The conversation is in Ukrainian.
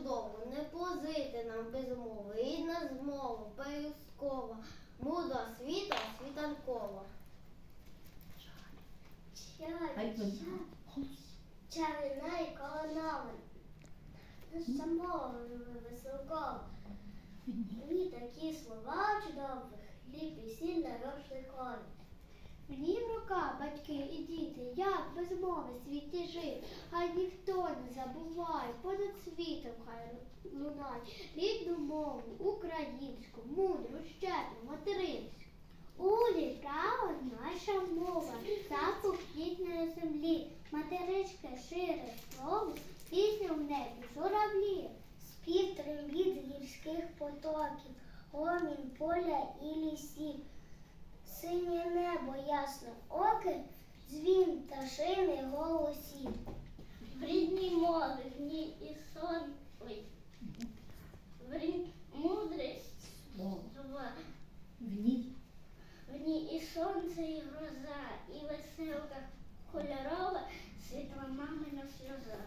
чудово, не позити нам без мови. Рідна змова, пелюсткова, мудра світа, світанкова. Хай Чарина і колонова. Мова веселкова. Мені такі слова чудові, хліб і сіль нарушникові. Мені рука, батьки і діти, як без мови світі жити, хай ніхто не забуває, понад світом хай лунає рідну мову, українську, мудру, щедру, материнську. Улі, право, наша мова, запах рідної землі, материчка шире слово, пісня в небі, журавлі. Спів трембіт гірських потоків, гомін поля і лісів. Небо ясно оке, дзвін пташини голосів. В рідній мові, в ній і сон, ой, в рід... мудрість, Слово. зва- В ній в ній і сонце, і гроза, і веселка кольорова, світла мамина сльоза.